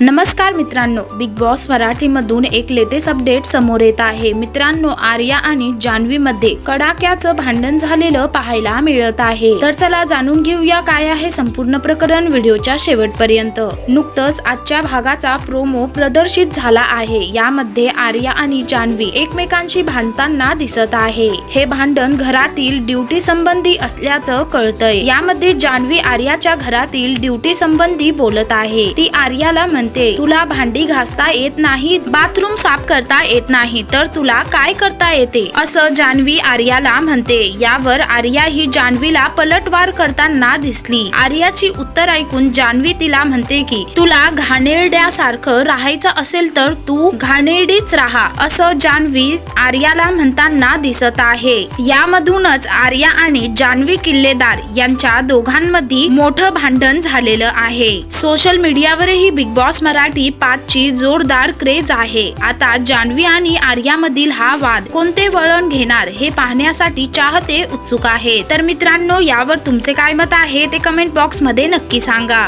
नमस्कार मित्रांनो big boss मराठीमधून एक लेटेस्ट अपडेट समोर येत आहे. मित्रांनो आर्या आणि जान्हवी मध्ये कडाक्याचं भांडण झालेलं पाहायला मिळत आहे. तर चला जाणून घेऊया काय आहे संपूर्ण प्रकरण व्हिडिओच्या शेवटपर्यंत. नुकतंच आजच्या भागाचा प्रोमो प्रदर्शित झाला आहे. यामध्ये आर्या आणि जान्हवी एकमेकांशी भांडताना दिसत आहे. हे भांडण घरातील ड्युटी संबंधी असल्याचं कळतंय. यामध्ये जान्हवी आर्याच्या घरातील ड्युटी संबंधी बोलत आहे. ती आर्याला म्हणते तुला भांडी घासता येत नाही बाथरूम साफ करता येत नाही तर तुला काय करता येते? असं जान्हवी आर्याला म्हणते. यावर आर्या ही जान्हवीला पलटवार करताना दिसली. आर्याची उत्तर ऐकून जान्हवी तिला म्हणते की तुला घाणेरड्यासारखं राहायचं असेल तर तू घाणेरडीच राहा असं जान्हवी आर्याला म्हणताना दिसत आहे. यामधूनच आर्या आणि जान्हवी किल्लेदार यांच्या दोघांमध्ये मोठं भांडण झालेलं आहे. सोशल मीडियावरही बिग बॉस मराठी पाच ची जोरदार क्रेज आहे. आता जान्हवी आणि आर्यामधील हा वाद कोणते वळण घेणार हे पाहण्यासाठी चाहते उत्सुक आहे. तर मित्रांनो यावर तुमचे काय मत आहे ते कमेंट बॉक्समध्ये नक्की सांगा.